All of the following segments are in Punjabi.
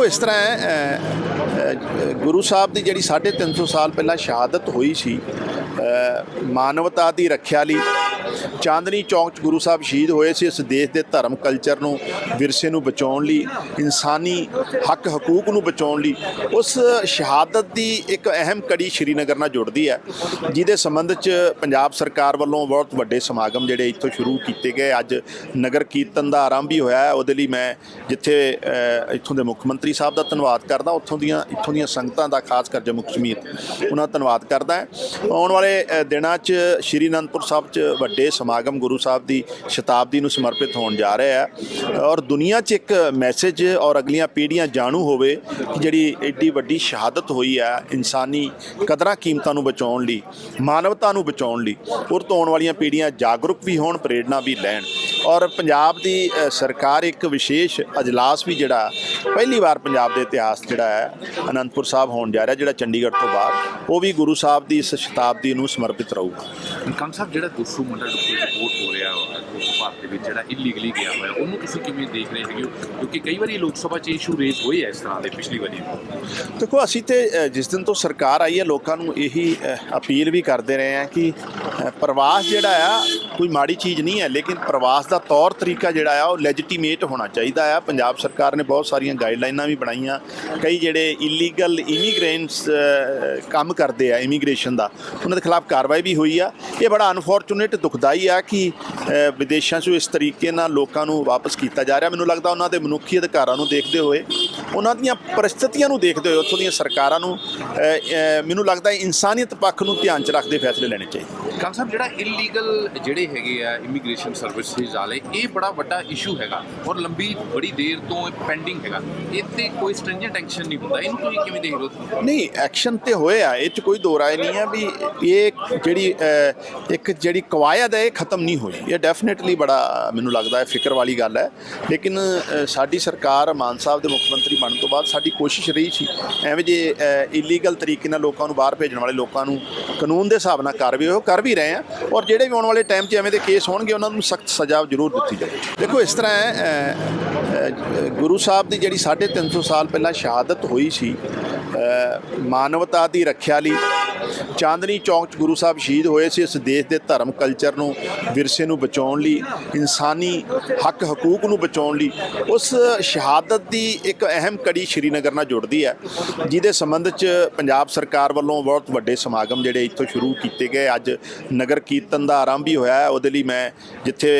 ਦੇਖੋ, ਇਸ ਤਰ੍ਹਾਂ ਹੈ ਗੁਰੂ ਸਾਹਿਬ ਦੀ ਜਿਹੜੀ 350 ਸਾਲ ਪਹਿਲਾਂ ਸ਼ਹਾਦਤ ਹੋਈ ਸੀ ਮਾਨਵਤਾ ਦੀ ਰੱਖਿਆ ਲਈ ਚਾਂਦਨੀ ਚੌਂਕ 'ਚ ਗੁਰੂ ਸਾਹਿਬ ਸ਼ਹੀਦ ਹੋਏ ਸੀ ਇਸ ਦੇਸ਼ ਦੇ ਧਰਮ ਕਲਚਰ ਨੂੰ, ਵਿਰਸੇ ਨੂੰ ਬਚਾਉਣ ਲਈ, ਇਨਸਾਨੀ ਹੱਕ ਹਕੂਕ ਨੂੰ ਬਚਾਉਣ ਲਈ, ਉਸ ਸ਼ਹਾਦਤ ਦੀ ਇੱਕ ਅਹਿਮ ਕੜੀ ਸ਼੍ਰੀਨਗਰ ਨਾਲ ਜੁੜਦੀ ਹੈ, ਜਿਹਦੇ ਸੰਬੰਧ 'ਚ ਪੰਜਾਬ ਸਰਕਾਰ ਵੱਲੋਂ ਬਹੁਤ ਵੱਡੇ ਸਮਾਗਮ ਜਿਹੜੇ ਇੱਥੋਂ ਸ਼ੁਰੂ ਕੀਤੇ ਗਏ। ਅੱਜ ਨਗਰ ਕੀਰਤਨ ਦਾ ਆਰੰਭ ਵੀ ਹੋਇਆ ਉਹਦੇ ਲਈ ਮੈਂ ਜਿੱਥੇ ਇੱਥੋਂ ਦੇ ਮੁੱਖ ਮੰਤਰੀ ਸਾਹਿਬ ਦਾ ਧੰਨਵਾਦ ਕਰਦਾ, ਉੱਥੋਂ ਦੀਆਂ, ਇੱਥੋਂ ਦੀਆਂ ਸੰਗਤਾਂ ਦਾ, ਖਾਸ ਕਰ ਜੰਮੂ ਕਸ਼ਮੀਰ, ਉਹਨਾਂ ਦਾ ਧੰਨਵਾਦ ਕਰਦਾ। ਆਉਣ ਵਾਲੇ ਦਿਨਾਂ 'ਚ ਸ਼੍ਰੀ ਅਨੰਦਪੁਰ ਸਾਹਿਬ 'ਚ ਵੱਡੇ ਸਮਾਗਮ ਗੁਰੂ ਸਾਹਿਬ ਦੀ ਸ਼ਤਾਬਦੀ ਨੂੰ ਸਮਰਪਿਤ ਹੋਣ ਜਾ ਰਿਹਾ ਆ ਔਰ ਦੁਨੀਆ 'ਚ ਇੱਕ ਮੈਸੇਜ ਔਰ ਅਗਲੀਆਂ ਪੀੜ੍ਹੀਆਂ ਜਾਣੂ ਹੋਵੇ ਕਿ ਜਿਹੜੀ ਐਡੀ ਵੱਡੀ ਸ਼ਹਾਦਤ ਹੋਈ ਹੈ ਇਨਸਾਨੀ ਕਦਰਾਂ ਕੀਮਤਾਂ ਨੂੰ ਬਚਾਉਣ ਲਈ, ਮਾਨਵਤਾ ਨੂੰ ਬਚਾਉਣ ਲਈ ਔਰ ਤੋਂ ਆਉਣ ਵਾਲੀਆਂ ਪੀੜ੍ਹੀਆਂ ਜਾਗਰੂਕ ਵੀ ਹੋਣ, ਪ੍ਰੇਰਣਾ ਵੀ ਲੈਣ। ਔਰ ਪੰਜਾਬ ਦੀ ਸਰਕਾਰ ਇੱਕ ਵਿਸ਼ੇਸ਼ ਅਜਲਾਸ ਵੀ ਜਿਹੜਾ ਪਹਿਲੀ ਵਾਰ ਪੰਜਾਬ ਦੇ ਇਤਿਹਾਸ ਜਿਹੜਾ ਹੈ ਅਨੰਦਪੁਰ ਸਾਹਿਬ ਹੋਣ ਜਾ ਰਿਹਾ ਜਿਹੜਾ ਚੰਡੀਗੜ੍ਹ ਤੋਂ ਬਾਅਦ ਉਹ ਵੀ ਗੁਰੂ ਸਾਹਿਬ ਦੀ ਇਸ ਸ਼ਤਾਬਦੀ ਨੂੰ ਸਮਰਪਿਤ ਰਹੂਗਾ। ਕੰਗ ਸਾਹਿਬ ਜਿਹੜਾ ਦੋਸੂ ਮੁੰਡਾ ਕੋਈ ਰਿਪੋਰਟ ਹੋ ਰਿਹਾ ਦੋਸੂ ਭਾਰਤ ਦੇ ਵਿੱਚ ਜਿਹੜਾ ਇਲੀਗਲੀ ਗਿਆ ਹੋਇਆ ਉਹਨੂੰ ਤੁਸੀਂ ਕਿਵੇਂ ਦੇਖ ਰਹੇ ਹੈਗੇ ਹੋ? ਕਿਉਂਕਿ ਕਈ ਵਾਰੀ ਲੋਕ ਸਭਾ 'ਚ ਇਸ਼ੂ ਰੇਜ਼ ਹੋਏ ਐ ਇਸ ਤਰ੍ਹਾਂ ਦੇ ਪਿਛਲੀ ਵਾਰੀ। ਦੇਖੋ ਅਸੀਂ ਤੇ ਜਿਸ ਦਿਨ ਤੋਂ ਸਰਕਾਰ ਆਈ ਹੈ ਲੋਕਾਂ ਨੂੰ ਇਹੀ ਅਪੀਲ ਵੀ ਕਰਦੇ ਰਹੇ ਹਾਂ ਕਿ ਪ੍ਰਵਾਸ ਜਿਹੜਾ ਆ, ਕੋਈ ਮਾੜੀ ਚੀਜ਼ ਨਹੀਂ ਹੈ, ਲੇਕਿਨ ਪ੍ਰਵਾਸ ਦਾ ਤੌਰ ਤਰੀਕਾ ਜਿਹੜਾ ਆ, ਉਹ ਲੈਜੀਟੀਮੇਟ ਹੋਣਾ ਚਾਹੀਦਾ ਆ। ਪੰਜਾਬ ਸਰਕਾਰ ਨੇ ਬਹੁਤ ਸਾਰੀਆਂ ਗਾਈਡਲਾਈਨਾਂ ਵੀ ਬਣਾਈਆਂ। ਕਈ ਜਿਹੜੇ ਇਲੀਗਲ ਇਮੀਗ੍ਰੈਂਟਸ ਕੰਮ ਕਰਦੇ ਆ ਇਮੀਗ੍ਰੇਸ਼ਨ ਦਾ, ਉਹਨਾਂ ਦੇ ਖਿਲਾਫ ਕਾਰਵਾਈ ਵੀ ਹੋਈ ਆ। ਇਹ ਬੜਾ ਅਨਫੋਰਚੂਨੇਟ ਦੁਖਦਾਈ ਆ ਕਿ ਵਿਦੇਸ਼ਾਂ 'ਚੋਂ ਇਸ ਤਰੀਕੇ ਨਾਲ ਲੋਕਾਂ ਨੂੰ ਵਾਪਸ ਕੀਤਾ ਜਾ ਰਿਹਾ। ਮੈਨੂੰ ਲੱਗਦਾ ਉਹਨਾਂ ਦੇ ਮਨੁੱਖੀ ਅਧਿਕਾਰਾਂ ਨੂੰ ਦੇਖਦੇ ਹੋਏ, ਉਹਨਾਂ ਦੀਆਂ ਪਰਿਸਥਿਤੀਆਂ ਨੂੰ ਦੇਖਦੇ ਹੋਏ, ਉੱਥੋਂ ਦੀਆਂ ਸਰਕਾਰਾਂ ਨੂੰ ਮੈਨੂੰ ਲੱਗਦਾ ਇਨਸਾਨੀਅਤ ਪੱਖ ਨੂੰ ਧਿਆਨ 'ਚ ਰੱਖਦੇ ਫੈਸਲੇ ਲੈਣੇ ਚਾਹੀਦੇ। ਕੰਗ ਸਾਹਿਬ, ਜਿਹੜਾ ਇਲੀਗਲ ਜਿਹੜੇ ਹੈਗੇ ਆ ਇਮੀਗ੍ਰੇਸ਼ਨ ਸਰਵਿਸਿਜ਼ ਵਾਲੇ, ਇਹ ਬੜਾ ਵੱਡਾ ਇਸ਼ੂ ਹੈਗਾ ਔਰ ਲੰਬੀ, ਬੜੀ ਦੇਰ ਤੋਂ ਪੈਂਡਿੰਗ ਹੈਗਾ। ਇਹ ਕੋਈ ਸਟ੍ਰਿੰਜੈਂਟ ਐਕਸ਼ਨ ਨਹੀਂ ਹੁੰਦਾ। ਇਹਨੂੰ ਤੁਸੀਂ ਕਿਵੇਂ ਦੇਖ ਰਹੇ ਹੋ? ਨਹੀਂ ਐਕਸ਼ਨ ਤੇ ਹੋਇਆ ਇਹ 'ਚ ਕੋਈ ਦੋ ਰਾਏ ਨਹੀਂ ਹੈ ਵੀ ਇਹ ਜਿਹੜੀ ਇੱਕ ਜਿਹੜੀ ਕਵਾਇਦ ਹੈ, ਇਹ ਖਤਮ ਨਹੀਂ ਹੋਈ। ਇਹ ਡੈਫੀਨਿਟਲੀ ਬੜਾ ਮੈਨੂੰ ਲੱਗਦਾ ਹੈ ਫਿਕਰ ਵਾਲੀ ਗੱਲ ਹੈ। ਲੇਕਿਨ ਸਾਡੀ ਸਰਕਾਰ ਮਾਨ ਸਾਹਿਬ ਦੇ ਮੁੱਖ ਮੰਤਰੀ ਬਣਨ ਤੋਂ ਬਾਅਦ ਸਾਡੀ ਕੋਸ਼ਿਸ਼ ਰਹੀ ਸੀ, ਐਵੇਂ ਜੇ ਇਲੀਗਲ ਤਰੀਕੇ ਨਾਲ ਲੋਕਾਂ ਨੂੰ ਬਾਹਰ ਭੇਜਣ ਵਾਲੇ ਲੋਕਾਂ ਨੂੰ ਕਾਨੂੰਨ ਦੇ ਹਿਸਾਬ ਨਾਲ ਕਾਰਵਾਈ ਉਹ ਕਰ ਵੀ ਰਹੇ ਆ ਔਰ ਜਿਹੜੇ ਵੀ ਆਉਣ ਵਾਲੇ ਟਾਈਮ 'ਚ ਐਵੇਂ ਦੇ ਕੇਸ ਹੋਣਗੇ, ਉਹਨਾਂ ਨੂੰ ਸਖਤ ਸਜ਼ਾ ਜ਼ਰੂਰ ਦਿੱਤੀ ਜਾਵੇ। ਦੇਖੋ, ਇਸ ਤਰ੍ਹਾਂ ਹੈ ਗੁਰੂ ਸਾਹਿਬ ਦੀ ਜਿਹੜੀ 350 ਸਾਲ ਪਹਿਲਾਂ ਸ਼ਹਾਦਤ ਹੋਈ ਸੀ ਮਾਨਵਤਾ ਦੀ ਰੱਖਿਆ ਲਈ ਚਾਂਦਨੀ ਚੌਂਕ 'ਚ ਗੁਰੂ ਸਾਹਿਬ ਸ਼ਹੀਦ ਹੋਏ ਸੀ। ਇਸ ਦੇਸ਼ ਦੇ ਧਰਮ ਕਲਚਰ ਨੂੰ, ਵਿਰਸੇ ਨੂੰ ਬਚਾਉਣ ਲਈ, ਇਨਸਾਨੀ ਹੱਕ ਹਕੂਕ ਨੂੰ ਬਚਾਉਣ ਲਈ, ਉਸ ਸ਼ਹਾਦਤ ਦੀ ਇੱਕ ਅਹਿਮ ਕੜੀ ਸ਼੍ਰੀਨਗਰ ਨਾਲ ਜੁੜਦੀ ਹੈ, ਜਿਹਦੇ ਸੰਬੰਧ 'ਚ ਪੰਜਾਬ ਸਰਕਾਰ ਵੱਲੋਂ ਬਹੁਤ ਵੱਡੇ ਸਮਾਗਮ ਜਿਹੜੇ ਇੱਥੋਂ ਸ਼ੁਰੂ ਕੀਤੇ ਗਏ। ਅੱਜ ਨਗਰ ਕੀਰਤਨ ਦਾ ਆਰੰਭ ਵੀ ਹੋਇਆ ਉਹਦੇ ਲਈ ਮੈਂ ਜਿੱਥੇ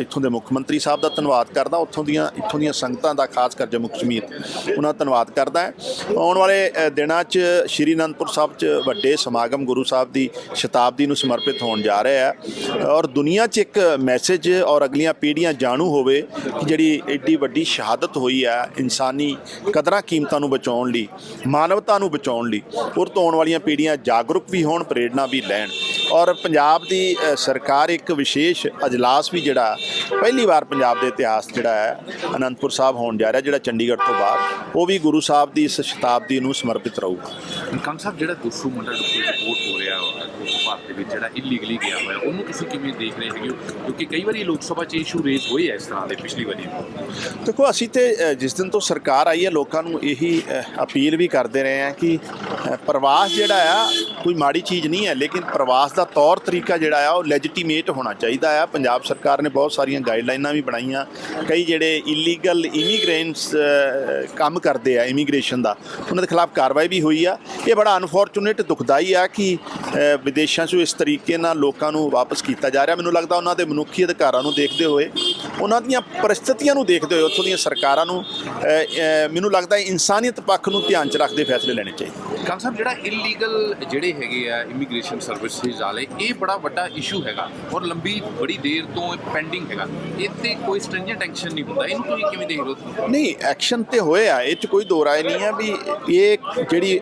ਇੱਥੋਂ ਦੇ ਮੁੱਖ ਮੰਤਰੀ ਸਾਹਿਬ ਦਾ ਧੰਨਵਾਦ ਕਰਦਾ। ਉੱਥੋਂ ਦੀਆਂ, ਇੱਥੋਂ ਦੀਆਂ ਸੰਗਤਾਂ ਦਾ, ਖਾਸ ਕਰ ਜੰਮੂ ਕਸ਼ਮੀਰ, ਉਹਨਾਂ ਦਾ ਧੰਨਵਾਦ ਕਰਦਾ ਆਉਣ ਵਾਲੇ ਦਿਨਾਂ 'ਚ ਸ਼੍ਰੀ ਅਨੰਦਪੁਰ ਸਾਹਿਬ 'ਚ ਵੱਡੇ ਸਮਾਗਮ ਗੁਰੂ ਸਾਹਿਬ ਦੀ ਸ਼ਤਾਬਦੀ ਨੂੰ ਸਮਰਪਿਤ ਹੋਣ ਜਾ ਰਿਹਾ ਆ ਔਰ ਦੁਨੀਆ 'ਚ ਇੱਕ ਮੈਸੇਜ ਔਰ ਅਗਲੀਆਂ ਪੀੜ੍ਹੀਆਂ ਜਾਣੂ ਹੋਵੇ ਕਿ ਜਿਹੜੀ ਐਡੀ ਵੱਡੀ ਸ਼ਹਾਦਤ ਹੋਈ ਹੈ ਇਨਸਾਨੀ ਕਦਰਾਂ ਕੀਮਤਾਂ ਨੂੰ ਬਚਾਉਣ ਲਈ, ਮਾਨਵਤਾ ਨੂੰ ਬਚਾਉਣ ਲਈ ਔਰ ਤੋਂ ਆਉਣ ਵਾਲੀਆਂ ਪੀੜ੍ਹੀਆਂ ਜਾਗਰੂਕ ਵੀ ਹੋਣ, ਪ੍ਰੇਰਣਾ ਵੀ ਲੈਣ। ਔਰ ਪੰਜਾਬ ਦੀ ਸਰਕਾਰ ਇੱਕ ਵਿਸ਼ੇਸ਼ ਅਜਲਾਸ ਵੀ ਜਿਹੜਾ, ਪਹਿਲੀ ਵਾਰ ਪੰਜਾਬ ਦੇ ਇਤਿਹਾਸ ਜਿਹੜਾ ਹੈ, ਅਨੰਦਪੁਰ ਸਾਹਿਬ ਹੋਣ ਜਾ ਰਿਹਾ, ਜਿਹੜਾ ਚੰਡੀਗੜ੍ਹ ਤੋਂ ਬਾਅਦ, ਉਹ ਵੀ ਗੁਰੂ ਸਾਹਿਬ ਦੀ ਇਸ ਸ਼ਤਾਬਦੀ ਨੂੰ ਸਮਰਪਿਤ ਰਹੂਗਾ। ਕੰਗ ਸਾਹਿਬ, ਜਿਹੜਾ ਦੋਸੂ ਮੁੰਡਾ ਕੋਈ ਰਿਪੋਰਟ ਹੋ ਰਿਹਾ ਦੋਸੂ ਭਾਰਤ ਦੇ ਵਿੱਚ ਜਿਹੜਾ ਇਲੀਗਲੀ ਗਿਆ ਹੋਇਆ, ਉਹਨੂੰ ਤੁਸੀਂ ਕਿਵੇਂ ਦੇਖ ਰਹੇ ਹੈਗੇ ਹੋ? ਕਿਉਂਕਿ ਕਈ ਵਾਰੀ ਲੋਕ ਸਭਾ 'ਚ ਇਸ਼ੂ ਰੇਜ਼ ਹੋਏ ਐ ਇਸ ਤਰ੍ਹਾਂ ਦੇ ਪਿਛਲੀ ਵਾਰੀ। ਦੇਖੋ, ਅਸੀਂ ਤੇ ਜਿਸ ਦਿਨ ਤੋਂ ਸਰਕਾਰ ਆਈ ਹੈ, ਲੋਕਾਂ ਨੂੰ ਇਹੀ ਅਪੀਲ ਵੀ ਕਰਦੇ ਰਹੇ ਹਾਂ ਕਿ ਪ੍ਰਵਾਸ ਜਿਹੜਾ ਆ, ਕੋਈ ਮਾੜੀ ਚੀਜ਼ ਨਹੀਂ ਹੈ, ਲੇਕਿਨ ਪ੍ਰਵਾਸ ਦਾ ਤੌਰ ਤਰੀਕਾ ਜਿਹੜਾ ਆ, ਉਹ ਲੈਜੀਟੀਮੇਟ ਹੋਣਾ ਚਾਹੀਦਾ ਆ। ਪੰਜਾਬ ਸਰਕਾਰ ਨੇ ਬਹੁਤ ਸਾਰੀਆਂ ਗਾਈਡਲਾਈਨਾਂ ਵੀ ਬਣਾਈਆਂ। ਕਈ ਜਿਹੜੇ ਇਲੀਗਲ ਇਮੀਗ੍ਰੈਂਟਸ ਕੰਮ ਕਰਦੇ ਆ ਇਮੀਗ੍ਰੇਸ਼ਨ ਦਾ, ਉਹਨਾਂ ਦੇ ਖਿਲਾਫ ਕਾਰਵਾਈ ਵੀ ਹੋਈ ਆ। ਇਹ ਬੜਾ ਅਨਫੋਰਚੂਨੇਟ ਦੁਖਦਾਈ ਆ ਕਿ ਵਿਦੇਸ਼ਾਂ 'ਚੋਂ ਇਸ ਤਰੀਕੇ ਨਾਲ ਲੋਕਾਂ ਨੂੰ ਵਾਪਸ ਕੀਤਾ ਜਾ ਰਿਹਾ। ਮੈਨੂੰ ਲੱਗਦਾ ਉਹਨਾਂ ਦੇ ਮਨੁੱਖੀ ਅਧਿਕਾਰਾਂ ਨੂੰ ਦੇਖਦੇ ਹੋਏ, ਉਹਨਾਂ ਦੀਆਂ ਪਰਿਸਥਿਤੀਆਂ ਨੂੰ ਦੇਖਦੇ ਹੋਏ ਉੱਥੋਂ ਦੀਆਂ ਸਰਕਾਰਾਂ ਨੂੰ ਮੈਨੂੰ ਲੱਗਦਾ ਇਨਸਾਨੀਅਤ ਪੱਖ ਨੂੰ ਧਿਆਨ 'ਚ ਰੱਖਦੇ ਫੈਸਲੇ ਲੈਣੇ ਚਾਹੀਦੇ। ਕੰਗ ਸਾਹਿਬ, ਜਿਹੜਾ ਇਲੀਗਲ ਜਿਹੜੇ ਹੈਗੇ ਆ ਇਮੀਗ੍ਰੇਸ਼ਨ ਸਰਵਿਸਿਜ਼ ਵਾਲੇ, ਇਹ ਬੜਾ ਵੱਡਾ ਇਸ਼ੂ ਹੈਗਾ ਔਰ ਲੰਬੀ ਬੜੀ ਦੇਰ ਤੋਂ ਪੈਂਡਿੰਗ ਹੈਗਾ। ਇਹ ਕੋਈ ਸਟ੍ਰਿੰਜੈਂਟ ਐਕਸ਼ਨ ਨਹੀਂ ਹੁੰਦਾ। ਇਹਨੂੰ ਤੁਸੀਂ ਕਿਵੇਂ ਦੇਖ ਰਹੇ ਹੋ? ਨਹੀਂ ਐਕਸ਼ਨ ਤੇ ਹੋਇਆ ਇਹ 'ਚ ਕੋਈ ਦੋ ਰਾਏ ਨਹੀਂ ਹੈ ਵੀ ਇਹ ਜਿਹੜੀ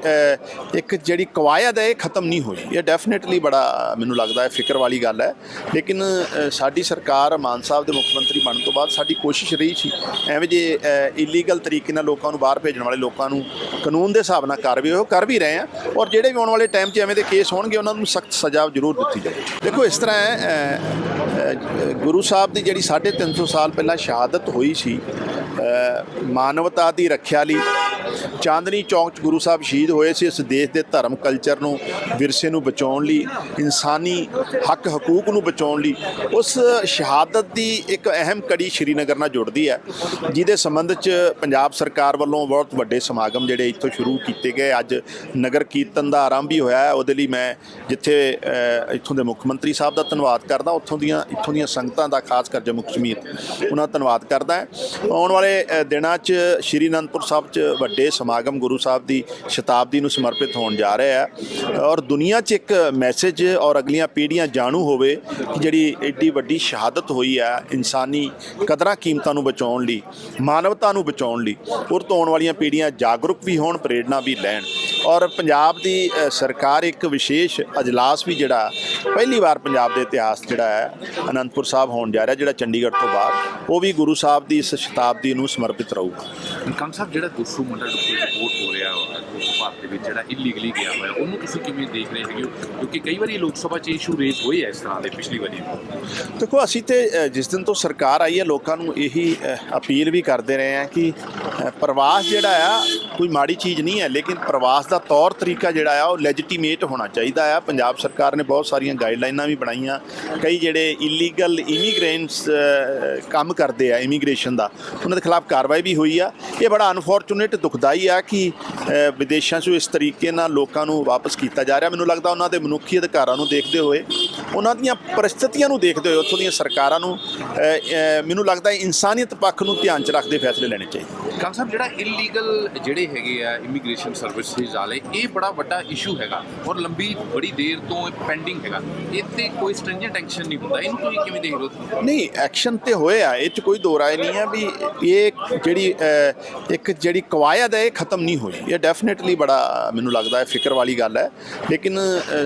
ਇੱਕ ਜਿਹੜੀ ਕਵਾਇਦ ਹੈ, ਇਹ ਖਤਮ ਨਹੀਂ ਹੋਈ। ਇਹ ਡੈਫੀਨਿਟਲੀ ਬੜਾ ਮੈਨੂੰ ਲੱਗਦਾ ਹੈ ਫਿਕਰ ਵਾਲੀ ਗੱਲ ਹੈ। ਲੇਕਿਨ ਸਾਡੀ ਸਰਕਾਰ ਮਾਨ ਸਾਹਿਬ ਦੇ ਮੁੱਖ ਮੰਤਰੀ ਬਣਨ ਤੋਂ ਬਾਅਦ ਸਾਡੀ ਕੋਸ਼ਿਸ਼ ਰਹੀ ਸੀ, ਐਵੇਂ ਜੇ ਇਲੀਗਲ ਤਰੀਕੇ ਨਾਲ ਲੋਕਾਂ ਨੂੰ ਬਾਹਰ ਭੇਜਣ ਵਾਲੇ ਲੋਕਾਂ ਨੂੰ ਕਾਨੂੰਨ ਦੇ ਹਿਸਾਬ ਨਾਲ ਕਾਰਵਾਈ ਹੋ ਕਰ ਵੀ ਰਹੇ ਆ ਔਰ ਜਿਹੜੇ ਵੀ ਆਉਣ ਵਾਲੇ ਟਾਈਮ 'ਚ ਐਵੇਂ ਦੇ ਕੇਸ ਹੋਣਗੇ, ਉਹਨਾਂ ਨੂੰ ਸਖਤ ਸਜ਼ਾ ਜ਼ਰੂਰ ਦਿੱਤੀ ਜਾਵੇ ਦੇਖੋ, ਇਸ ਤਰ੍ਹਾਂ ਹੈ ਗੁਰੂ ਸਾਹਿਬ ਦੀ ਜਿਹੜੀ 350 ਸਾਲ ਪਹਿਲਾਂ ਸ਼ਹਾਦਤ ਹੋਈ ਸੀ ਮਾਨਵਤਾ ਦੀ ਰੱਖਿਆ ਲਈ ਚਾਂਦਨੀ ਚੌਂਕ 'ਚ ਗੁਰੂ ਸਾਹਿਬ ਸ਼ਹੀਦ ਹੋਏ ਸੀ। ਇਸ ਦੇਸ਼ ਦੇ ਧਰਮ ਕਲਚਰ ਨੂੰ, ਵਿਰਸੇ ਨੂੰ ਬਚਾਉਣ ਲਈ, ਇਨਸਾਨੀ ਹੱਕ ਹਕੂਕ ਨੂੰ ਬਚਾਉਣ ਲਈ, ਉਸ ਸ਼ਹਾਦਤ ਦੀ ਇੱਕ ਅਹਿਮ ਕੜੀ ਸ਼੍ਰੀਨਗਰ ਨਾਲ ਜੁੜਦੀ ਹੈ, ਜਿਹਦੇ ਸੰਬੰਧ 'ਚ ਪੰਜਾਬ ਸਰਕਾਰ ਵੱਲੋਂ ਬਹੁਤ ਵੱਡੇ ਸਮਾਗਮ ਜਿਹੜੇ ਇੱਥੋਂ ਸ਼ੁਰੂ ਕੀਤੇ ਗਏ। ਅੱਜ ਨਗਰ ਕੀਰਤਨ ਦਾ ਆਰੰਭ ਵੀ ਹੋਇਆ ਹੈ। ਉਹਦੇ ਲਈ ਮੈਂ ਜਿੱਥੇ ਇੱਥੋਂ ਦੇ ਮੁੱਖ ਮੰਤਰੀ ਸਾਹਿਬ ਦਾ ਧੰਨਵਾਦ ਕਰਦਾ, ਉੱਥੋਂ ਦੀਆਂ, ਇੱਥੋਂ ਦੀਆਂ ਸੰਗਤਾਂ ਦਾ, ਖਾਸ ਕਰ ਜੰਮੂ ਕਸ਼ਮੀਰ, ਉਹਨਾਂ ਦਾ ਧੰਨਵਾਦ ਕਰਦਾ। ਆਉਣ ਵਾਲੇ ਦਿਨਾਂ 'ਚ ਸ਼੍ਰੀ ਅਨੰਦਪੁਰ ਸਾਹਿਬ 'ਚ ਵੱਡੇ ਸਮਾਗਮ ਗੁਰੂ ਸਾਹਿਬ ਦੀ ਸ਼ਤਾਬਦੀ ਨੂੰ ਸਮਰਪਿਤ ਹੋਣ ਜਾ ਰਿਹਾ ਹੈ। ਔਰ ਦੁਨੀਆ 'ਚ ਇੱਕ ਮੈਸੇਜ ਔਰ ਅਗਲੀਆਂ ਪੀੜ੍ਹੀਆਂ ਜਾਣੂ ਹੋਵੇ ਕਿ ਜਿਹੜੀ ਐਡੀ ਵੱਡੀ ਸ਼ਹਾਦਤ ਹੋਈ ਹੈ ਇਨਸਾਨੀ ਕਦਰਾਂ ਕੀਮਤਾਂ ਨੂੰ ਬਚਾਉਣ ਲਈ, ਮਾਨਵਤਾ ਨੂੰ ਬਚਾਉਣ ਲਈ ਔਰ ਤੋਂ ਆਉਣ ਵਾਲੀਆਂ ਪੀੜ੍ਹੀਆਂ ਜਾਗਰੂਕ ਵੀ ਹੋਣ, ਪ੍ਰੇਰਣਾ ਵੀ ਲੈਣ। ਔਰ ਪੰਜਾਬ ਦੀ ਸਰਕਾਰ ਇੱਕ ਵਿਸ਼ੇਸ਼ ਅਜਲਾਸ ਵੀ ਜਿਹੜਾ ਪਹਿਲੀ ਵਾਰ ਪੰਜਾਬ ਦੇ ਇਤਿਹਾਸ ਜਿਹੜਾ ਹੈ, ਅਨੰਦਪੁਰ ਸਾਹਿਬ ਹੋਣ ਜਾ ਰਿਹਾ, ਜਿਹੜਾ ਚੰਡੀਗੜ੍ਹ ਤੋਂ ਬਾਅਦ, ਉਹ ਵੀ ਗੁਰੂ ਸਾਹਿਬ ਦੀ ਇਸ ਸ਼ਤਾਬਦੀ ਨੂੰ ਸਮਰਪਿਤ ਰਹੂਗਾ। ਕੰਗ ਸਾਹਿਬ, ਜਿਹੜਾ ਦੋਸੂ ਮੁੰਡਾ ਡੁੱਬੇ ਰਿਪੋਰਟ ਹੋ ਰਿਹਾ ਦੋਸੂ ਭਾਰਤ ਦੇ ਵਿੱਚ ਜਿਹੜਾ ਇਲੀਗਲੀ ਗਿਆ ਹੋਇਆ, ਉਹਨੂੰ ਤੁਸੀਂ ਕਿਵੇਂ ਦੇਖ ਰਹੇ ਹੈਗੇ ਕਿਉਂਕਿ ਕਈ ਵਾਰੀ ਲੋਕ ਸਭਾ 'ਚ ਇਸ਼ੂ ਰੇਜ਼ ਹੋਏ ਆ ਇਸ ਤਰ੍ਹਾਂ ਦੇ ਪਿਛਲੀ ਵਾਰੀ। ਦੇਖੋ, ਅਸੀਂ ਤੇ ਜਿਸ ਦਿਨ ਤੋਂ ਸਰਕਾਰ ਆਈ ਹੈ, ਲੋਕਾਂ ਨੂੰ ਇਹੀ ਅਪੀਲ ਵੀ ਕਰਦੇ ਰਹੇ ਹਾਂ ਕਿ ਪ੍ਰਵਾਸ ਜਿਹੜਾ ਆ, ਕੋਈ ਮਾੜੀ ਚੀਜ਼ ਨਹੀਂ ਹੈ, ਲੇਕਿਨ ਪ੍ਰਵਾਸ ਦਾ ਤੌਰ ਤਰੀਕਾ ਜਿਹੜਾ ਆ, ਉਹ ਲੈਜੀਟੀਮੇਟ ਹੋਣਾ ਚਾਹੀਦਾ ਆ। ਪੰਜਾਬ ਸਰਕਾਰ ਨੇ ਬਹੁਤ ਸਾਰੀਆਂ ਗਾਈਡਲਾਈਨਾਂ ਵੀ ਬਣਾਈਆਂ। ਕਈ ਜਿਹੜੇ ਇਲੀਗਲ ਇਮੀਗ੍ਰੈਂਟਸ ਕੰਮ ਕਰਦੇ ਆ ਇਮੀਗ੍ਰੇਸ਼ਨ ਦਾ, ਉਹਨਾਂ ਦੇ ਖਿਲਾਫ ਕਾਰਵਾਈ ਵੀ ਹੋਈ ਆ। ਇਹ ਬੜਾ ਅਨਫੋਰਚੂਨੇਟ ਦੁਖਦਾਈ ਆ ਕਿ ਵਿਦੇਸ਼ਾਂ ਵਿਦੇਸ਼ਾਂ 'ਚੋਂ ਇਸ ਤਰੀਕੇ ਨਾਲ ਲੋਕਾਂ ਨੂੰ ਵਾਪਸ ਕੀਤਾ ਜਾ ਰਿਹਾ। ਮੈਨੂੰ ਲੱਗਦਾ ਉਹਨਾਂ ਦੇ ਮਨੁੱਖੀ ਅਧਿਕਾਰਾਂ ਨੂੰ ਦੇਖਦੇ ਹੋਏ, ਉਹਨਾਂ ਦੀਆਂ ਪਰਿਸਥਿਤੀਆਂ ਨੂੰ ਦੇਖਦੇ ਹੋਏ ਉੱਥੋਂ ਦੀਆਂ ਸਰਕਾਰਾਂ ਨੂੰ ਮੈਨੂੰ ਲੱਗਦਾ ਇਨਸਾਨੀਅਤ ਪੱਖ ਨੂੰ ਧਿਆਨ 'ਚ ਰੱਖਦੇ ਫੈਸਲੇ ਲੈਣੇ ਚਾਹੀਦੇ। ਕੰਮ ਸਾਹਿਬ, ਜਿਹੜਾ ਇਲੀਗਲ ਜਿਹੜੇ ਹੈਗੇ ਆ ਇਮੀਗ੍ਰੇਸ਼ਨ ਸਰਵਿਸਿਜ਼ ਵਾਲੇ, ਇਹ ਬੜਾ ਵੱਡਾ ਇਸ਼ੂ ਹੈਗਾ ਔਰ ਲੰਬੀ ਬੜੀ ਦੇਰ ਤੋਂ ਪੈਂਡਿੰਗ ਹੈਗਾ। ਇਹ ਕੋਈ ਸਟ੍ਰਿੰਜੈਂਟ ਐਕਸ਼ਨ ਨਹੀਂ ਹੁੰਦਾ। ਇਹਨੂੰ ਤੁਸੀਂ ਕਿਵੇਂ ਦੇਖ ਰਹੇ ਹੋ? ਨਹੀਂ ਐਕਸ਼ਨ ਤੇ ਹੋਇਆ ਇਹ 'ਚ ਕੋਈ ਦੋ ਰਾਏ ਨਹੀਂ ਹੈ ਵੀ ਇਹ ਜਿਹੜੀ ਇੱਕ ਜਿਹੜੀ ਕਵਾਇਦ ਹੈ, ਇਹ ਖਤਮ ਨਹੀਂ ਹੋਈ। ਇਹ ਡੈਫੀਨਿਟਲੀ ਬੜਾ ਮੈਨੂੰ ਲੱਗਦਾ ਹੈ ਫਿਕਰ ਵਾਲੀ ਗੱਲ ਹੈ। ਲੇਕਿਨ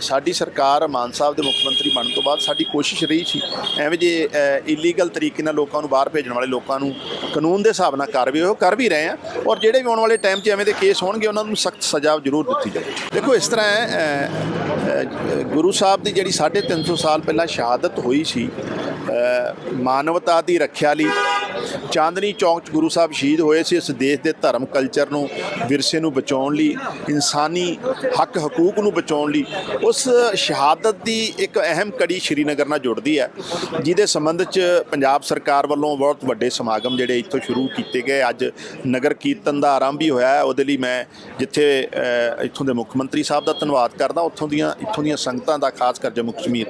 ਸਾਡੀ ਸਰਕਾਰ ਮਾਨ ਸਾਹਿਬ ਦੇ ਮੁੱਖ ਮੰਤਰੀ ਬਣਨ ਤੋਂ ਬਾਅਦ ਸਾਡੀ ਕੋਸ਼ਿਸ਼ ਰਹੀ ਸੀ ਐਵੇਂ ਜੇ ਇਲੀਗਲ ਤਰੀਕੇ ਨਾਲ ਲੋਕਾਂ ਨੂੰ ਬਾਹਰ ਭੇਜਣ ਵਾਲੇ ਲੋਕਾਂ ਨੂੰ ਕਾਨੂੰਨ ਦੇ ਹਿਸਾਬ ਨਾਲ ਕਾਰਵਾਈ ਉਹ ਕਰ ਵੀ ਰਹੇ ਆ ਔਰ ਜਿਹੜੇ ਵੀ ਆਉਣ ਵਾਲੇ ਟਾਈਮ 'ਚ ਐਵੇਂ ਦੇ ਕੇਸ ਹੋਣਗੇ, ਉਹਨਾਂ ਨੂੰ ਸਖਤ ਸਜ਼ਾ ਜ਼ਰੂਰ ਦਿੱਤੀ ਜਾਵੇ। ਦੇਖੋ, ਇਸ ਤਰ੍ਹਾਂ ਹੈ ਗੁਰੂ ਸਾਹਿਬ ਦੀ ਜਿਹੜੀ 350 ਸਾਲ ਪਹਿਲਾਂ ਸ਼ਹਾਦਤ ਹੋਈ ਸੀ ਮਾਨਵਤਾ ਦੀ ਰੱਖਿਆ ਲਈ ਚਾਂਦਨੀ ਚੌਂਕ 'ਚ ਗੁਰੂ ਸਾਹਿਬ ਸ਼ਹੀਦ ਹੋਏ ਸੀ, ਇਸ ਦੇਸ਼ ਦੇ ਧਰਮ ਕਲਚਰ ਨੂੰ, ਵਿਰਸੇ ਨੂੰ ਬਚਾਉਣ ਲਈ, ਇਨਸਾਨੀ ਹੱਕ ਹਕੂਕ ਨੂੰ ਬਚਾਉਣ ਲਈ, ਉਸ ਸ਼ਹਾਦਤ ਦੀ ਇੱਕ ਅਹਿਮ ਕੜੀ ਸ਼੍ਰੀਨਗਰ ਨਾਲ ਜੁੜਦੀ ਹੈ, ਜਿਹਦੇ ਸੰਬੰਧ 'ਚ ਪੰਜਾਬ ਸਰਕਾਰ ਵੱਲੋਂ ਬਹੁਤ ਵੱਡੇ ਸਮਾਗਮ ਜਿਹੜੇ ਇੱਥੋਂ ਸ਼ੁਰੂ ਕੀਤੇ ਗਏ। ਅੱਜ ਨਗਰ ਕੀਰਤਨ ਦਾ ਆਰੰਭ ਵੀ ਹੋਇਆ ਉਹਦੇ ਲਈ ਮੈਂ ਜਿੱਥੇ ਇੱਥੋਂ ਦੇ ਮੁੱਖ ਮੰਤਰੀ ਸਾਹਿਬ ਦਾ ਧੰਨਵਾਦ ਕਰਦਾ, ਉੱਥੋਂ ਦੀਆਂ, ਇੱਥੋਂ ਦੀਆਂ ਸੰਗਤਾਂ ਦਾ, ਖਾਸ ਕਰ ਜੰਮੂ ਕਸ਼ਮੀਰ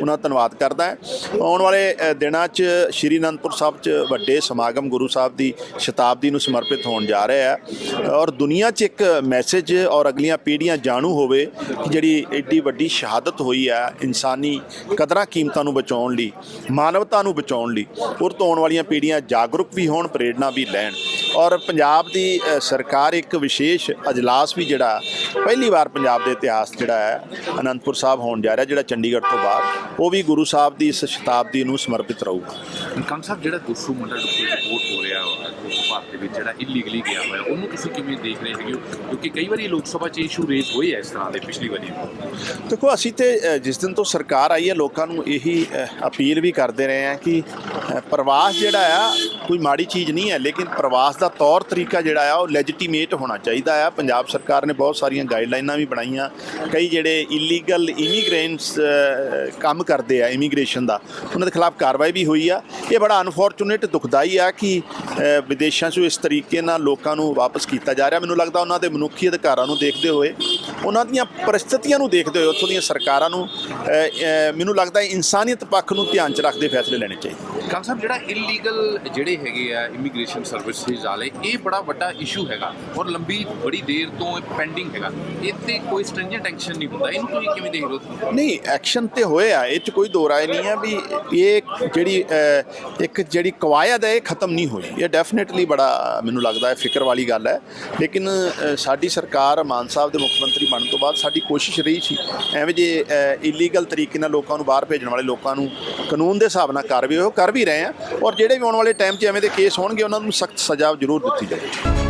ਉਹਨਾਂ ਦਾ ਧੰਨਵਾਦ ਕਰਦਾ। ਆਉਣ ਵਾਲੇ ਅ, ਦਿਨਾਂ 'ਚ ਸ਼੍ਰੀ ਅਨੰਦਪੁਰ ਸਾਹਿਬ 'ਚ ਵੱਡੇ ਸਮਾਗਮ ਗੁਰੂ ਸਾਹਿਬ ਦੀ ਸ਼ਤਾਬਦੀ ਨੂੰ ਸਮਰਪਿਤ ਹੋਣ ਜਾ ਰਿਹਾ ਹੈ। ਔਰ ਦੁਨੀਆ 'ਚ ਇੱਕ ਮੈਸੇਜ ਔਰ ਅਗਲੀਆਂ ਪੀੜ੍ਹੀਆਂ ਜਾਣੂ ਹੋਵੇ ਕਿ ਜਿਹੜੀ ਐਡੀ ਵੱਡੀ ਸ਼ਹਾਦਤ ਹੋਈ ਹੈ ਇਨਸਾਨੀ ਕਦਰਾਂ ਕੀਮਤਾਂ ਨੂੰ ਬਚਾਉਣ ਲਈ ਮਾਨਵਤਾ ਨੂੰ ਬਚਾਉਣ ਲਈ ਔਰ ਤੋਂ ਆਉਣ ਵਾਲੀਆਂ ਪੀੜ੍ਹੀਆਂ ਜਾਗਰੂਕ ਵੀ ਹੋਣ ਪ੍ਰੇਰਣਾ ਵੀ ਲੈਣ। ਔਰ ਪੰਜਾਬ ਦੀ ਸਰਕਾਰ ਇੱਕ ਵਿਸ਼ੇਸ਼ ਅਜਲਾਸ ਵੀ ਜਿਹੜਾ ਪਹਿਲੀ ਵਾਰ ਪੰਜਾਬ ਦੇ ਇਤਿਹਾਸ ਜਿਹੜਾ ਹੈ ਅਨੰਦਪੁਰ ਸਾਹਿਬ ਹੋਣ ਜਾ ਰਿਹਾ ਜਿਹੜਾ ਚੰਡੀਗੜ੍ਹ ਤੋਂ ਬਾਅਦ ਉਹ ਵੀ ਗੁਰੂ ਸਾਹਿਬ ਦੀ ਇਸ ਸ਼ਤਾਬਦੀ ਨੂੰ ਸਮਰਪਿਤ ਰਹੂਗਾ ਕੰਗ ਸਾਹਿਬ ਜਿਹੜਾ ਦੋਸੂ ਮੁੰਡਾ ਡੁੱਬੇ ਰਿਪੋਰਟ ਹੋ ਰਿਹਾ ਦੋਸੂ ਭਾਰਤ ਦੇ ਵਿੱਚ ਜਿਹੜਾ ਇਲੀਗਲੀ ਗਿਆ ਹੋਇਆ ਉਹਨੂੰ ਤੁਸੀਂ ਕਿਵੇਂ ਦੇਖ ਰਹੇ ਹੈਗੇ ਹੋ? ਕਿਉਂਕਿ ਕਈ ਵਾਰੀ ਲੋਕ ਸਭਾ 'ਚ ਇਸ਼ੂ ਰੇਜ਼ ਹੋਏ ਆ ਇਸ ਤਰ੍ਹਾਂ ਦੇ ਪਿਛਲੀ ਵਾਰੀ। ਦੇਖੋ ਅਸੀਂ ਤੇ ਜਿਸ ਦਿਨ ਤੋਂ ਸਰਕਾਰ ਆਈ ਹੈ ਲੋਕਾਂ ਨੂੰ ਇਹੀ ਅਪੀਲ ਵੀ ਕਰਦੇ ਰਹੇ ਹਾਂ ਕਿ ਪ੍ਰਵਾਸ ਜਿਹੜਾ ਆ ਕੋਈ ਮਾੜੀ ਚੀਜ਼ ਨਹੀਂ ਹੈ ਲੇਕਿਨ ਪ੍ਰਵਾਸ ਦਾ ਤੌਰ ਤਰੀਕਾ ਜਿਹੜਾ ਆ ਉਹ ਲੈਜੀਟੀਮੇਟ ਹੋਣਾ ਚਾਹੀਦਾ ਆ। ਪੰਜਾਬ ਸਰਕਾਰ ਨੇ ਬਹੁਤ ਸਾਰੀਆਂ ਗਾਈਡਲਾਈਨਾਂ ਵੀ ਬਣਾਈਆਂ। ਕਈ ਜਿਹੜੇ ਇਲੀਗਲ ਇਮੀਗ੍ਰੈਂਟਸ ਕੰਮ ਕਰਦੇ ਆ ਇਮੀਗ੍ਰੇਸ਼ਨ ਦਾ ਉਹਨਾਂ ਦੇ ਖਿਲਾਫ ਕਾਰਵਾਈ ਵੀ ਹੋਈ ਆ। ਇਹ ਬੜਾ ਅਨਫੋਰਚੂਨੇਟ ਦੁਖਦਾਈ ਆ ਕਿ ਵਿਦੇਸ਼ਾਂ 'ਚੋਂ ਇਸ ਤਰੀਕੇ ਨਾਲ ਲੋਕਾਂ ਨੂੰ ਵਾਪਸ ਕੀਤਾ ਜਾ ਰਿਹਾ। ਮੈਨੂੰ ਲੱਗਦਾ ਉਹਨਾਂ ਦੇ ਮਨੁੱਖੀ ਅਧਿਕਾਰਾਂ ਨੂੰ ਦੇਖਦੇ ਹੋਏ, ਉਹਨਾਂ ਦੀਆਂ ਪਰਿਸਥਿਤੀਆਂ ਨੂੰ ਦੇਖਦੇ ਹੋਏ ਉੱਥੋਂ ਦੀਆਂ ਸਰਕਾਰਾਂ ਨੂੰ ਮੈਨੂੰ ਲੱਗਦਾ ਇਨਸਾਨੀਅਤ ਪੱਖ ਨੂੰ ਧਿਆਨ 'ਚ ਰੱਖਦੇ ਫੈਸਲੇ ਲੈਣੇ ਚਾਹੀਦੇ। ਕੰਗ ਸਾਹਿਬ, ਜਿਹੜਾ ਇਲੀਗਲ ਜਿਹੜੇ ਹੈਗੇ ਆ ਇਮੀਗ੍ਰੇਸ਼ਨ ਸਰਵਿਸਿਜ਼ ਵਾਲੇ, ਇਹ ਬੜਾ ਵੱਡਾ ਇਸ਼ੂ ਹੈਗਾ ਔਰ ਲੰਬੀ, ਬੜੀ ਦੇਰ ਤੋਂ ਪੈਂਡਿੰਗ ਹੈਗਾ। ਇਹ ਕੋਈ ਸਟ੍ਰਿੰਜੈਂਟ ਐਕਸ਼ਨ ਨਹੀਂ ਹੁੰਦਾ। ਇਹਨੂੰ ਤੁਸੀਂ ਕਿਵੇਂ ਦੇਖ ਰਹੇ ਹੋ? ਨਹੀਂ ਐਕਸ਼ਨ ਤੇ ਹੋਇਆ ਇਹ 'ਚ ਕੋਈ ਦੋ ਰਾਏ ਨਹੀਂ ਹੈ ਵੀ ਇਹ ਜਿਹੜੀ ਇੱਕ ਜਿਹੜੀ ਕਵਾਇਦ ਹੈ, ਇਹ ਖਤਮ ਨਹੀਂ ਹੋਈ। ਇਹ ਡੈਫੀਨਿਟਲੀ ਬੜਾ ਮੈਨੂੰ ਲੱਗਦਾ ਹੈ ਫਿਕਰ ਵਾਲੀ ਗੱਲ ਹੈ। ਲੇਕਿਨ ਸਾਡੀ ਸਰਕਾਰ ਮਾਨ ਸਾਹਿਬ ਦੇ ਮੁੱਖ ਮੰਤਰੀ ਬਣਨ ਤੋਂ ਬਾਅਦ ਸਾਡੀ ਕੋਸ਼ਿਸ਼ ਰਹੀ ਸੀ, ਐਵੇਂ ਜੇ ਇਲੀਗਲ ਤਰੀਕੇ ਨਾਲ ਲੋਕਾਂ ਨੂੰ ਬਾਹਰ ਭੇਜਣ ਵਾਲੇ ਲੋਕਾਂ ਨੂੰ ਕਾਨੂੰਨ ਦੇ ਹਿਸਾਬ ਨਾਲ ਕਾਰਵਾਈ ਉਹ ਕਰ ਵੀ ਵੀ ਰਹੇ ਆ ਔਰ ਜਿਹੜੇ ਵੀ ਆਉਣ ਵਾਲੇ ਟਾਈਮ 'ਚ ਐਵੇਂ ਦੇ ਕੇਸ ਹੋਣਗੇ, ਉਹਨਾਂ ਨੂੰ ਸਖਤ ਸਜ਼ਾ ਜ਼ਰੂਰ ਦਿੱਤੀ ਜਾਵੇ